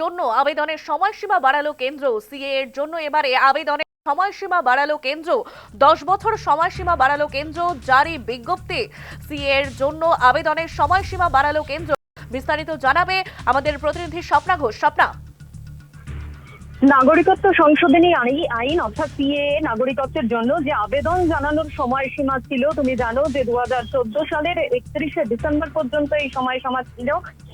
জন্য আবেদনের সময়সীমা বাড়ালো কেন্দ্র। সিএ এর জন্য এবারে আবেদনের সময়সীমা বাড়ালো কেন্দ্র। দশ বছর সময়সীমা বাড়ালো কেন্দ্র, জারি বিজ্ঞপ্তি। সিএ এর জন্য আবেদনের সময়সীমা বাড়ালো কেন্দ্র। বিস্তারিত জানাবে আমাদের প্রতিনিধি স্বপ্না ঘোষ। স্বপ্না? নাগরিকত্ব সংশোধনী আই- আইন অর্থাৎ সিএ নাগরিকত্বের জন্য যে আবেদন জানানোর সময়সীমা ছিল, তুমি জানো যে দু হাজার চোদ্দ সালের একত্রিশে ডিসেম্বর পর্যন্ত এই সময়সীমা ছিল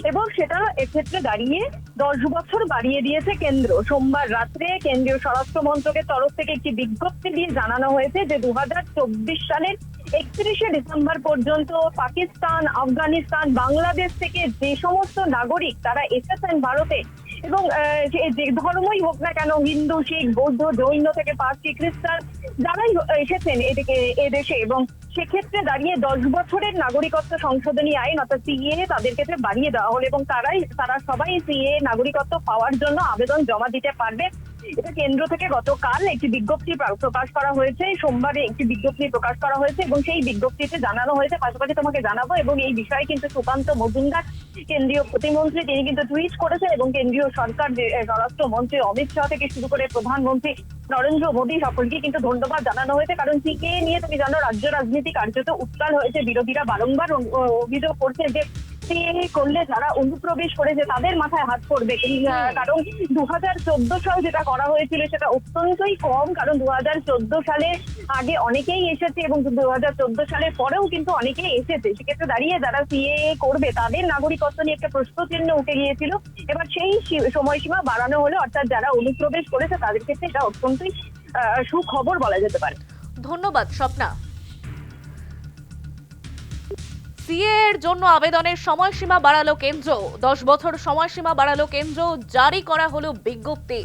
এবং সেটা এক্ষেত্রে দাঁড়িয়ে দশ বছর বাড়িয়ে দিয়েছে কেন্দ্র। সোমবার রাত্রে কেন্দ্রীয় স্বরাষ্ট্র মন্ত্রকের তরফ থেকে একটি বিজ্ঞপ্তি দিয়ে জানানো হয়েছে যে দু হাজার চব্বিশ সালের একত্রিশে ডিসেম্বর পর্যন্ত পাকিস্তান, আফগানিস্তান, বাংলাদেশ থেকে যে সমস্ত নাগরিক তারা এসেছেন ভারতে এবং যে ধর্মই হোক না কেন, হিন্দু, শিখ, বৌদ্ধ, জৈন থেকে পার্সি খ্রিস্টান যারাই এসেছেন এদিকে এদেশে এবং সেক্ষেত্রে দাঁড়িয়ে দশ বছরের নাগরিকত্ব সংশোধনী আইন, অর্থাৎ সিএ, তাদের ক্ষেত্রে বাড়িয়ে দেওয়া হলো এবং তারাই, তারা সবাই সিএ নাগরিকত্ব পাওয়ার জন্য আবেদন জমা দিতে পারবে। এটা কেন্দ্র থেকে গতকাল একটি বিজ্ঞপ্তি প্রকাশ করা হয়েছে। সোমবারে একটি বিজ্ঞপ্তি প্রকাশ করা হয়েছে এবং সেই বিজ্ঞপ্তিতে জানানো হয়েছে। পাশাপাশি তোমাকে জানাব এবং এই বিষয়ে কিন্তু সুকান্ত মজুমদার কেন্দ্রীয় প্রতিমন্ত্রী তিনি কিন্তু টুইট করেছেন এবং কেন্দ্রীয় সরকার যে এ, স্বরাষ্ট্র মন্ত্রী অমিত শাহ থেকে শুরু করে প্রধানমন্ত্রী নরেন্দ্র মোদী সকলকে কিন্তু ধন্যবাদ জানানো হয়েছে। কারণ সিকে নিয়ে তুমি জানো রাজ্য রাজনীতি কার্যত উত্তাল হয়েছে। বিরোধীরা বারংবার অভিযোগ করছে যে সিএ করলে যারা অনুপ্রবেশ করেছে তাদের মাথায় হাত পড়বে। কারণ দু হাজার চোদ্দ সাল যেটা করা হয়েছিল সেটা অত্যন্তই কম। কারণ দু হাজার চোদ্দ সালে আগে অনেকেই এসেছে এবং দু হাজার চোদ্দ সালের পরেও কিন্তু অনেকেই এসেছে। সেক্ষেত্রে দাঁড়িয়ে যারা সিএ করবে তাদের নাগরিকত্ব নিয়ে একটা প্রশ্ন চিহ্ন উঠে গিয়েছিল। এবার সেই সময়সীমা বাড়ানো হলো অর্থাৎ যারা অনুপ্রবেশ করেছে তাদের ক্ষেত্রে এটা অত্যন্তই সুখবর বলা যেতে পারে। ধন্যবাদ স্বপ্না। সিএ এর জন্য আবেদনের সময়সীমা বাড়ালো কেন্দ্র। দশ বছর সময়সীমা বাড়ালো কেন্দ্র। জারি করা হলো বিজ্ঞপ্তি।